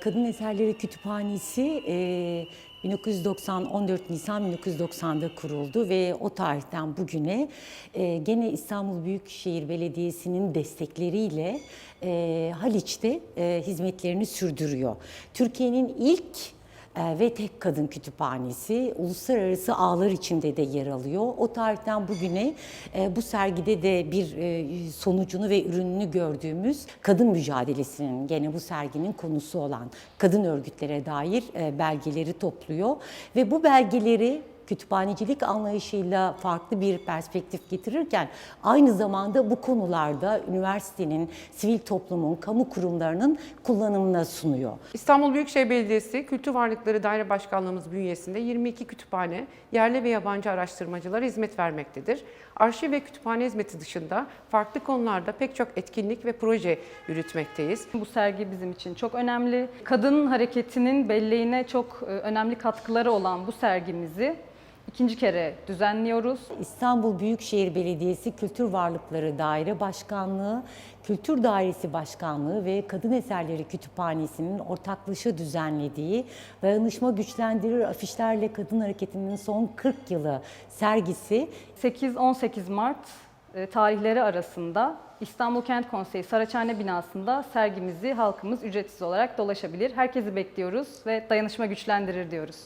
Kadın Eserleri Kütüphanesi e, 1990 14 Nisan 1990'da kuruldu ve o tarihten bugüne e, gene İstanbul Büyükşehir Belediyesi'nin destekleriyle e, Haliç'te e, hizmetlerini sürdürüyor. Türkiye'nin ilk ve tek kadın kütüphanesi uluslararası ağlar içinde de yer alıyor. O tarihten bugüne e, bu sergide de bir e, sonucunu ve ürününü gördüğümüz kadın mücadelesinin gene bu serginin konusu olan kadın örgütlere dair e, belgeleri topluyor ve bu belgeleri kütüphanecilik anlayışıyla farklı bir perspektif getirirken aynı zamanda bu konularda üniversitenin, sivil toplumun, kamu kurumlarının kullanımına sunuyor. İstanbul Büyükşehir Belediyesi Kültür Varlıkları Daire Başkanlığımız bünyesinde 22 kütüphane, yerli ve yabancı araştırmacılara hizmet vermektedir. Arşiv ve kütüphane hizmeti dışında farklı konularda pek çok etkinlik ve proje yürütmekteyiz. Bu sergi bizim için çok önemli. Kadın hareketinin belleğine çok e, önemli katkıları olan bu sergimizi ikinci kere düzenliyoruz. İstanbul Büyükşehir Belediyesi Kültür Varlıkları Daire Başkanlığı, Kültür Dairesi Başkanlığı ve Kadın Eserleri Kütüphanesi'nin ortaklaşa düzenlediği Dayanışma Güçlendirir Afişlerle Kadın Hareketi'nin son 40 yılı sergisi 8-18 Mart e, tarihleri arasında İstanbul Kent Konseyi Saraçhane binasında sergimizi halkımız ücretsiz olarak dolaşabilir. Herkesi bekliyoruz ve dayanışma güçlendirir diyoruz.